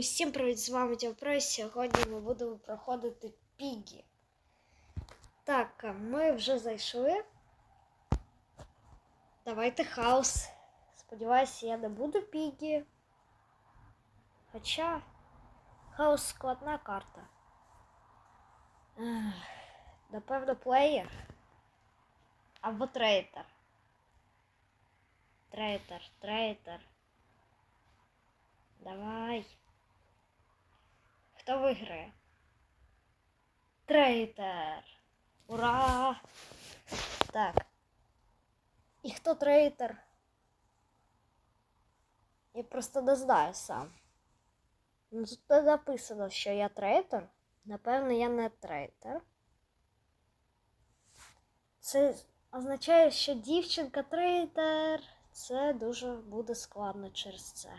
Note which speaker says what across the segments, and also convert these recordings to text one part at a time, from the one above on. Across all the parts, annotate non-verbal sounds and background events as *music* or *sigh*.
Speaker 1: Усім привіт, з вами Діопро. Сьогодні ми будемо проходити Пігі. Так, ми вже зайшли. Давайте хаос. Сподіваюся, я не буду Пігі. Хоча хаос складна карта. Напевно, плеєр. Або трейтер. Трейтер, трейтер. Давай. Хто виграє? Трейтер. Ура! Так. І хто трейтер? Я просто не знаю сам. Ну, тут не написано, що я трейтер. Напевно, я не трейтер. Це означає, що дівчинка трейтер. Це дуже буде складно через це.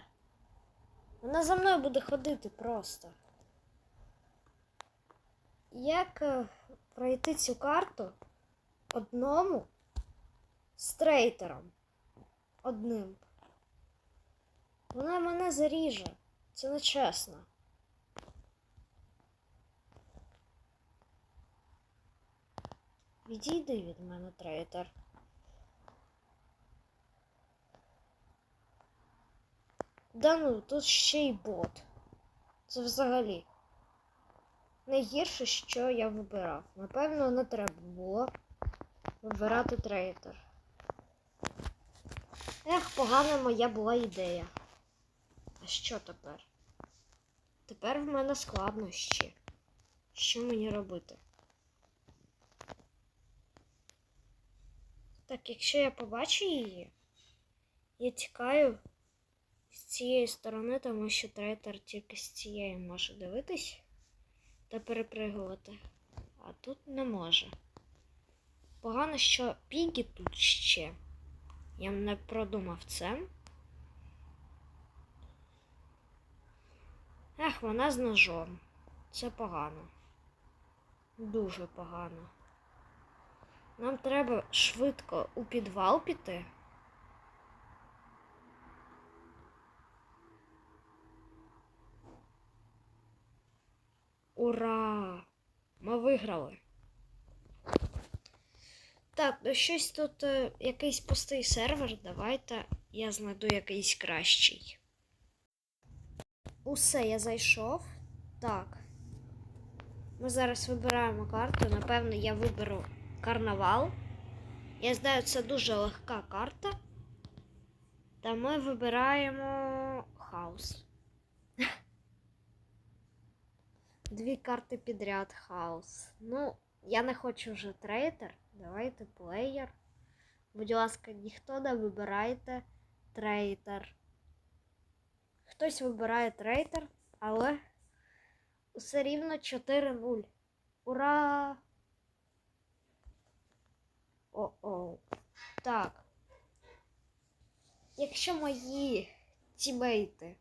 Speaker 1: Вона за мною буде ходити просто. Як е, пройти цю карту одному з трейтером? Одним. Вона мене заріже. Це не чесно. Відійди від мене, трейтер. Да ну, тут ще й бот. Це взагалі. Найгірше, що я вибирав. Напевно, не треба було вибирати трейтер. Ех, погана моя була ідея. А що тепер? Тепер в мене складнощі. Що мені робити? Так, якщо я побачу її, я тікаю з цієї сторони, тому що трейтер тільки з цієї може дивитись та перепригувати. А тут не може. Погано, що Пігі тут ще. Я не продумав це. Ех, вона з ножом. Це погано. Дуже погано. Нам треба швидко у підвал піти. Ура! Ми виграли. Так, ну щось тут е, якийсь пустий сервер. Давайте я знайду якийсь кращий. Усе, я зайшов. Так. Ми зараз вибираємо карту. Напевно, я виберу карнавал. Я знаю, це дуже легка карта. Та ми вибираємо хаос. Дві карти підряд хаос. Ну, я не хочу вже трейтер. Давайте плеєр. Будь ласка, ніхто не вибирайте трейтер. Хтось вибирає трейтер, але все рівно 4-0. Ура! О-о. Так. Якщо мої тімейти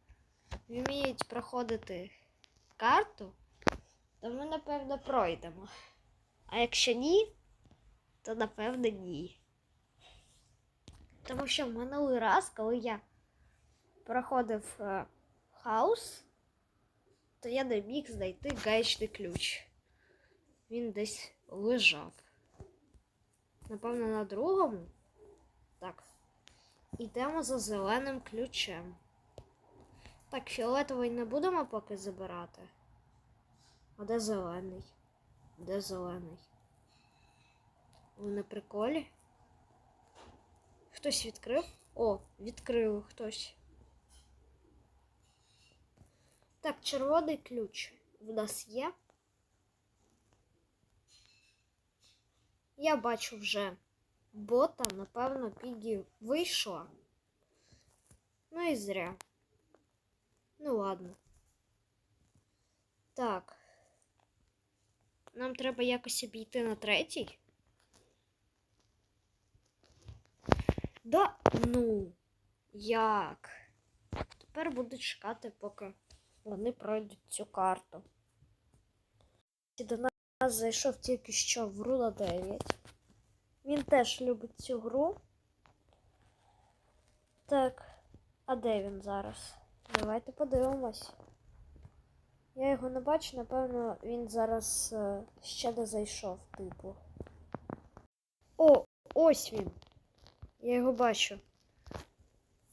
Speaker 1: вміють проходити карту, то ми, напевно, пройдемо. А якщо ні, то напевно ні. Тому що в минулий раз, коли я проходив е, хаус, то я не міг знайти гаечний ключ. Він десь лежав. Напевно, на другому. Так. Ідемо за зеленим ключем. Так, фіолетовий не будемо поки забирати. А де зелений? Де зелений? Ви на приколі? Хтось відкрив? О, відкрив хтось. Так, червоний ключ в нас є. Я бачу вже бота, напевно, Пігі вийшла. Ну і зря. Ну ладно. Так. Нам треба якось обійти на третій. Да ну. Як? Тепер буду чекати, поки вони пройдуть цю карту. До нас зайшов тільки що в Рула 9. Він теж любить цю гру. Так, а де він зараз? Давайте подивимось. Я його не бачу, напевно, він зараз е, ще не зайшов, типу. О, ось він. Я його бачу.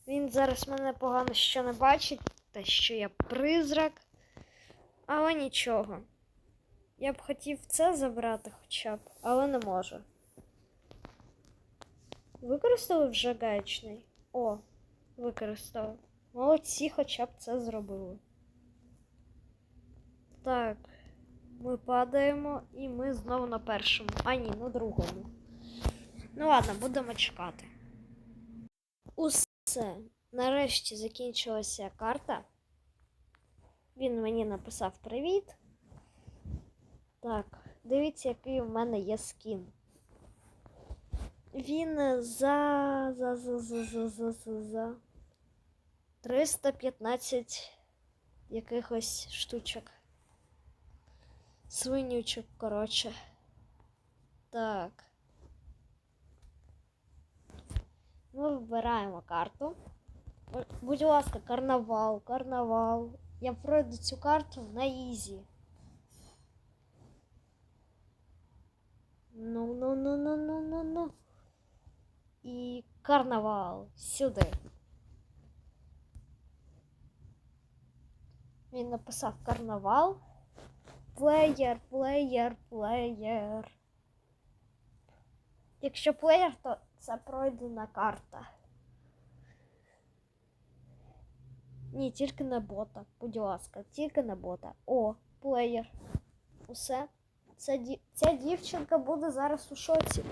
Speaker 1: Він зараз мене погано ще не бачить, та що я призрак. Але нічого. Я б хотів це забрати хоча б, але не можу. Використали вже гаечний? О, використали. Молодці, хоча б це зробили. Так, ми падаємо і ми знову на першому. А ні, на другому. Ну ладно, будемо чекати. Усе. Нарешті закінчилася карта. Він мені написав привіт. Так, дивіться, який в мене є скін. Він за. за за за за за за за 315 якихось штучок. Свинючок, коротше. Так. Ми вибираємо карту. Будь ласка, карнавал, карнавал. Я пройду цю карту на ізі. Ну, ну, ну, ну, ну, ну, ну. І карнавал. Сюди. Він написав карнавал. Плеєр, плеєр, плеєр. Якщо плеєр, то це пройдена карта. Ні, тільки на бота, будь ласка, тільки на бота. О, плеєр. Усе. Ця, ця дівчинка буде зараз у шоці.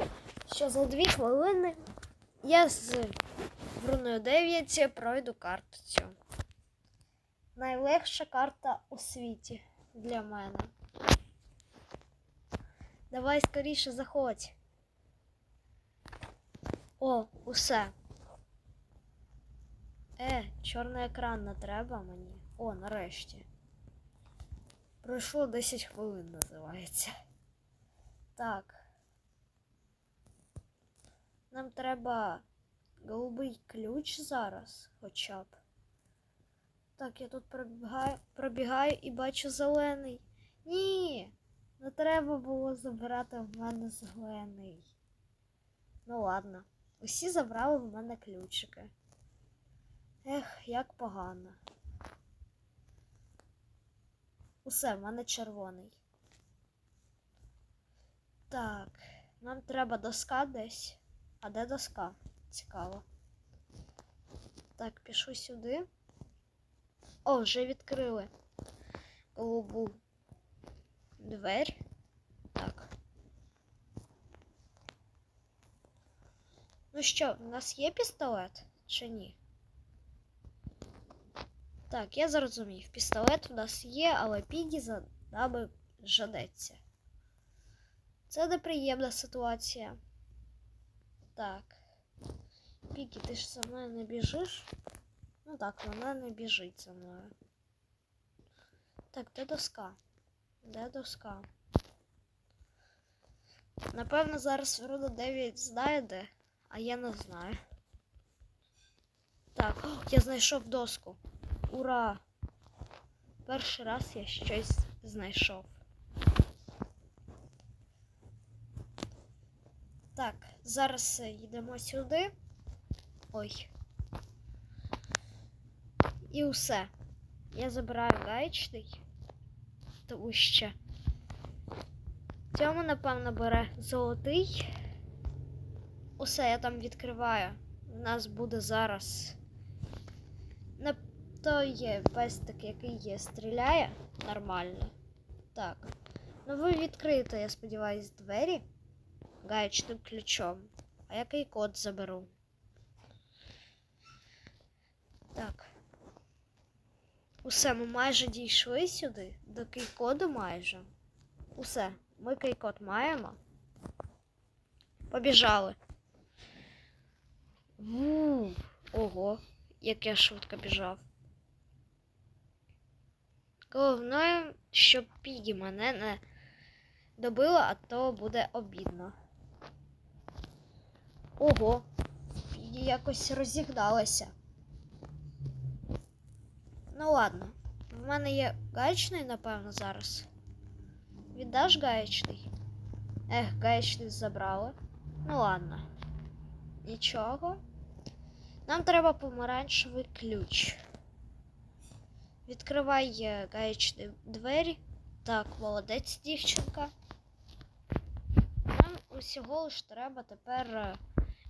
Speaker 1: Що за дві хвилини я з руною 9 пройду карту цю. Найлегша карта у світі для мене. Давай скоріше заходь. О, усе. Е, чорний екран не треба мені. О, нарешті. Пройшло 10 хвилин, називається. Так. Нам треба голубий ключ зараз, хоча б. Так, я тут пробігаю, пробігаю і бачу зелений. Ні! Не треба було забирати в мене зелений. Ну ладно. Усі забрали в мене ключики. Ех, як погано. Усе, в мене червоний. Так, нам треба доска десь. А де доска? Цікаво. Так, пішу сюди. О, вже відкрили голубу двері. Так. Ну що, в нас є пістолет чи ні? Так, я зрозумів. Пістолет у нас є, але Пігі за нами жадеться. Це неприємна ситуація. Так. Пігі, ти ж за мною не біжиш? Ну так, вона не біжить за мною. Так, де доска? Де доска? Напевно, зараз Руда 9 знає де, а я не знаю. Так, о, я знайшов доску. Ура! Перший раз я щось знайшов. Так, зараз йдемо сюди. Ой. І все. Я забираю гаечний. Тому що. Цьому, напевно, бере золотий. Усе, я там відкриваю. У нас буде зараз. На той є пестик, який є, стріляє нормально. Так. Ну ви відкриєте, я сподіваюсь, двері гаечним ключом. А який код заберу? Так. Усе, ми майже дійшли сюди. До кейкоду майже. Усе, ми кейкод маємо. Побіжали. Ву, ого, як я швидко біжав. Головне, щоб Пігі мене не добила, а то буде обідно. Ого, Пігі якось розігналася. Ну ладно, в мене є гаечний, напевно, зараз. Віддаш гаечний? Ех, гаечний забрали. Ну ладно. Нічого. Нам треба помаранчевий ключ. Відкривай е, гаечні двері. Так, молодець, дівчинка. Нам усього лиш треба тепер е,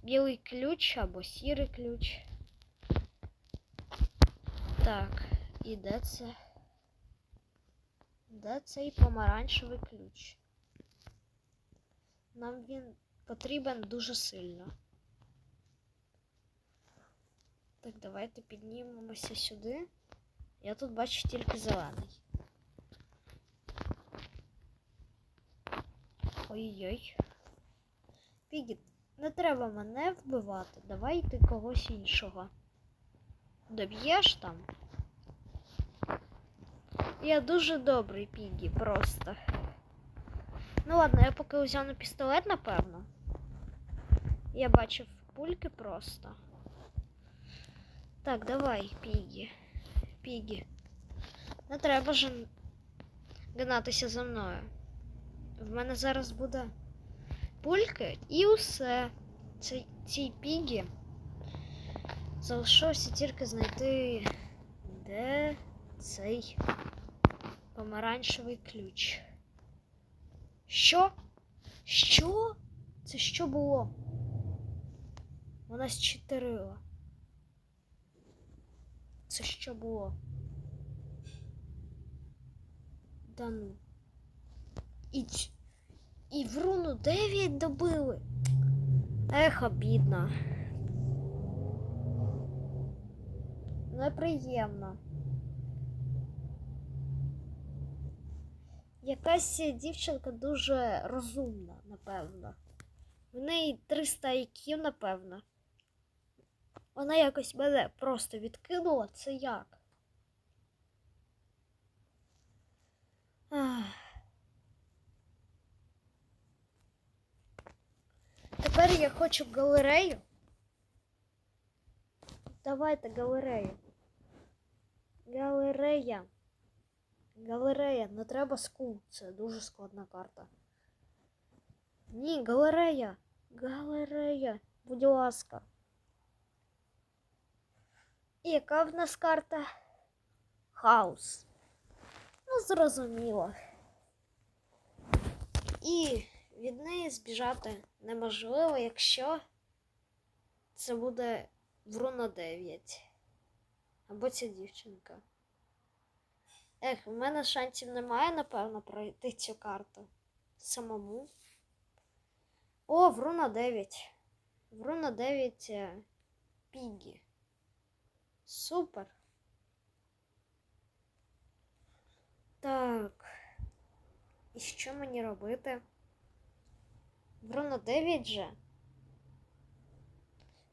Speaker 1: білий ключ або сірий ключ. Так, і де це? Де цей помаранчевий ключ? Нам він потрібен дуже сильно. Так, давайте піднімемося сюди. Я тут бачу тільки зелений. Ой-ой. Пігіт, не треба мене вбивати. Давай ти когось іншого. Доб'єш там? Я дуже добрий Пігі, просто. Ну ладно, я поки узяну пістолет, напевно. Я бачив пульки просто. Так, давай, Пігі. Пігі. Не треба ж гнатися за мною. В мене зараз буде пульки і усе. Цей, цій пігі. Залишилося тільки знайти, де цей помаранчевий ключ. Що? Що? Це що було? Вона зчитерила. Це що було? Да ну. І, і в руну 9 добили. Ех, обідно. Неприємно. Якась дівчинка дуже розумна, напевно. В неї 300 IQ, напевно. Вона якось мене просто відкинула. Це як? Ах. Тепер я хочу галерею. Давайте галерею. Галерея. Галерея, не треба скул. Це дуже складна карта. Ні, галерея. Галерея. Будь ласка. І яка в нас карта? Хаус. Ну, зрозуміло. І від неї збіжати неможливо, якщо це буде Вруна 9. Або ця дівчинка. Ех, в мене шансів немає, напевно, пройти цю карту. Самому. О, Вруна 9. Вруна 9 е, Пігі. Супер. Так. І що мені робити? Вруна 9 же.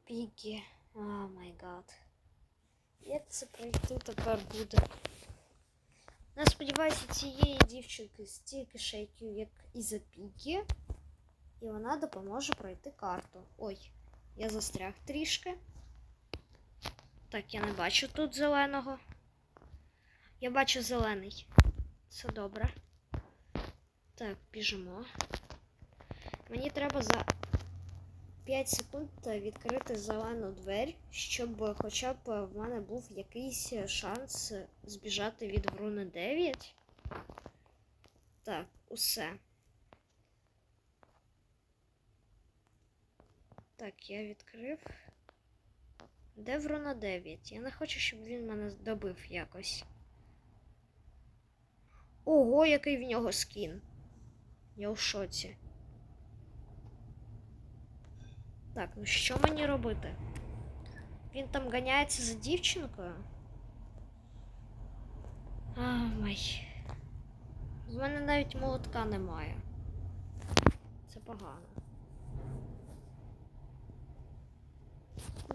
Speaker 1: Пігі. О май гад. Як це пройти тепер буде? Я сподіваюся, цієї дівчинки стільки шейків, як і за Пігі. І вона допоможе пройти карту. Ой, я застряг трішки. Так, я не бачу тут зеленого. Я бачу зелений. Все добре. Так, біжимо. Мені треба за 5 секунд відкрити зелену двері, щоб хоча б в мене був якийсь шанс збіжати від Вруни 9. Так, усе. Так, я відкрив. Де Вруна 9? Я не хочу, щоб він мене добив якось. Ого, який в нього скін. Я у шоці. Так, ну що мені робити? Він там ганяється за дівчинкою. А, май. В мене навіть молотка немає. Це погано.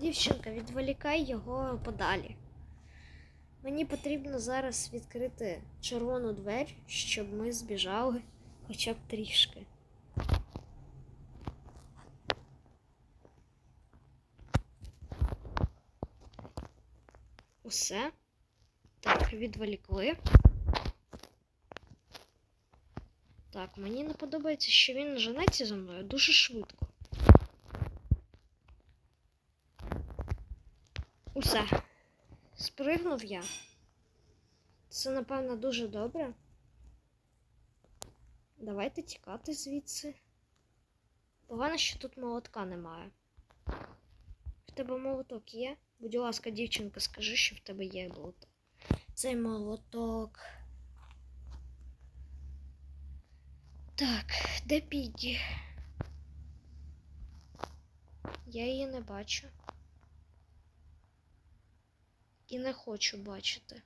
Speaker 1: Дівчинка, відволікай його подалі. Мені потрібно зараз відкрити червону двері, щоб ми збіжали хоча б трішки. Усе. Так. відволікли. Так, мені не подобається, що він женеться за мною дуже швидко. Усе. Спригнув я. Це, напевно, дуже добре. Давайте тікати звідси. Погано, що тут молотка немає. В тебе молоток є? Будь ласка, дівчинка, скажи, що в тебе є молоток. Цей молоток. Так, де Піді? Я її не бачу. І не хочу бачити.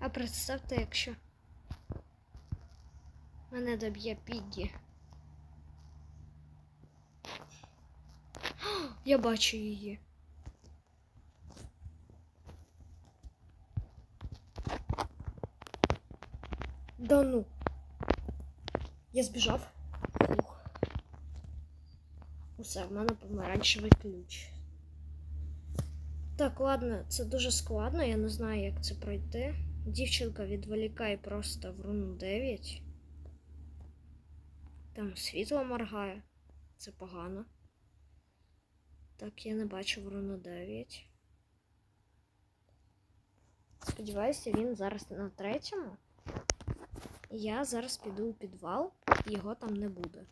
Speaker 1: А представте, якщо мене доб'є Піді. *gasps* Я бачу її. Да ну. Я збіжав. Фух. Усе, в мене помаранчевий ключ. Так, ладно, це дуже складно, я не знаю, як це пройти. Дівчинка відволікає просто в руну 9. Там світло моргає. Це погано. Так, я не бачу в руну 9. Сподіваюся, він зараз на третьому. Я зараз піду у підвал, його там не буде.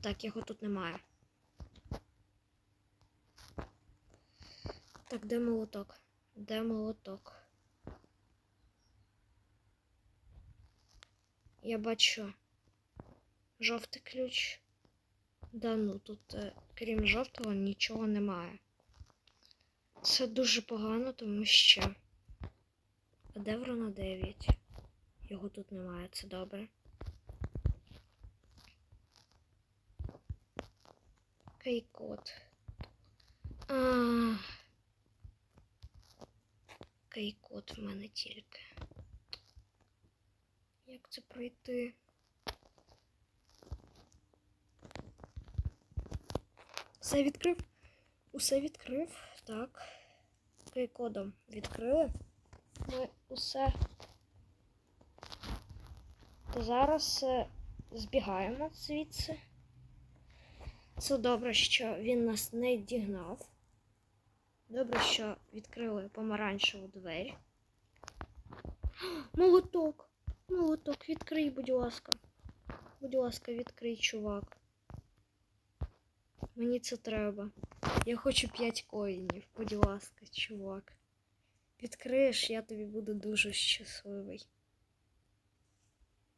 Speaker 1: Так, його тут немає. Так, де молоток? Де молоток? Я бачу жовтий ключ. Да ну тут, е, крім жовтого, нічого немає. Це дуже погано, тому що. А де Врона 9? Його тут немає, це добре. Кейкод. А. Кейкод в мене тільки. Як це пройти? Все відкрив? Усе відкрив. Так. Кейкодом відкрили. Ми усе. То зараз е, збігаємо звідси. Це добре, що він нас не дігнав. Добре, що відкрили помаранчеву двері. *gasps* Молоток! Молоток, відкрий, будь ласка. Будь ласка, відкрий, чувак. Мені це треба. Я хочу 5 коїнів, будь ласка, чувак. Відкриєш, я тобі буду дуже щасливий.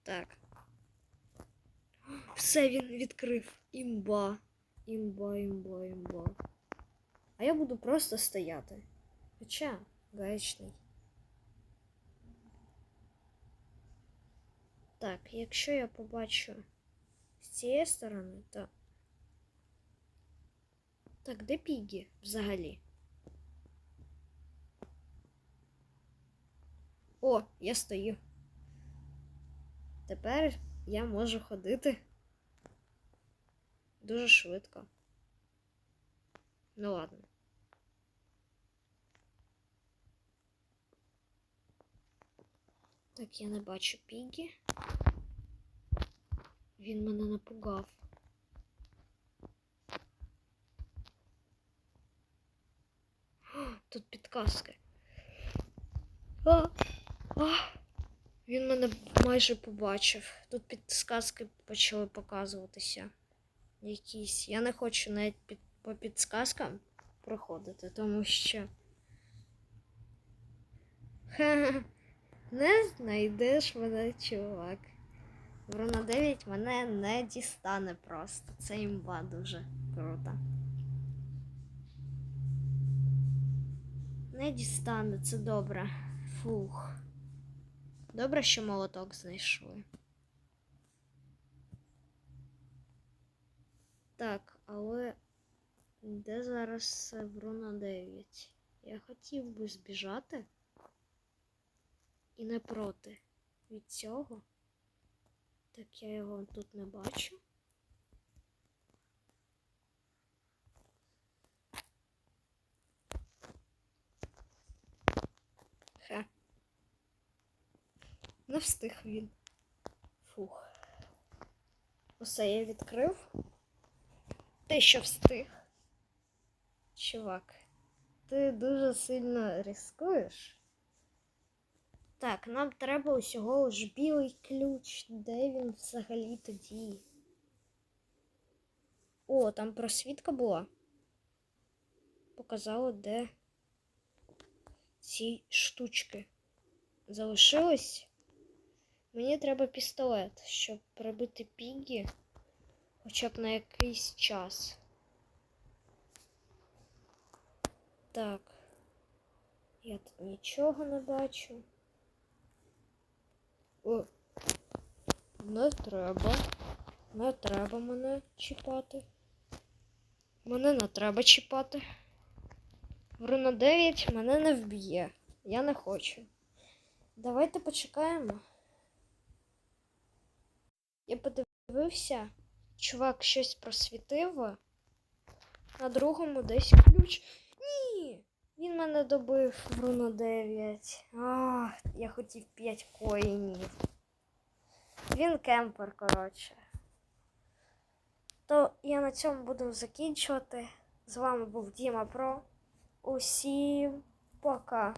Speaker 1: Так. *gasps* Все він відкрив. Імба. Імба, імба, імба. А я буду просто стояти. Хоча, гаечний. Так, якщо я побачу з цієї сторони, то. Так, де Пігі взагалі? О, я стою. Тепер я можу ходити дуже швидко. Ну ладно. Так, я не бачу Пігі. Він мене напугав. Тут підказки. А, а, він мене майже побачив. Тут підсказки почали показуватися. Якісь. Я не хочу навіть під, по підсказкам проходити, тому що. Ха-ха. Не знайдеш мене, чувак. Врона 9 мене не дістане просто. Це імба дуже круто. Не дістане, це добре. Фух. Добре, що молоток знайшли. Так, але де зараз Вруна 9? Я хотів би збіжати і не проти від цього. Так я його тут не бачу. Не встиг він. Фух. Усе я відкрив. Ти що встиг? Чувак, ти дуже сильно ризикуєш. Так, нам треба усього ж білий ключ. Де він взагалі тоді? О, там просвітка була. Показала, де ці штучки. Залишилось. Мені треба пістолет, щоб прибити пігі хоча б на якийсь час. Так. Я тут нічого не бачу. О. Не треба. Не треба мене чіпати. Мене не треба чіпати. Руна 9 мене не вб'є. Я не хочу. Давайте почекаємо. Я подивився, чувак щось просвітив. На другому десь ключ. Ні! Він мене добив в руну 9. Ах, я хотів 5 коїнів. Він кемпер, коротше. То я на цьому буду закінчувати. З вами був Діма Про. Усім пока.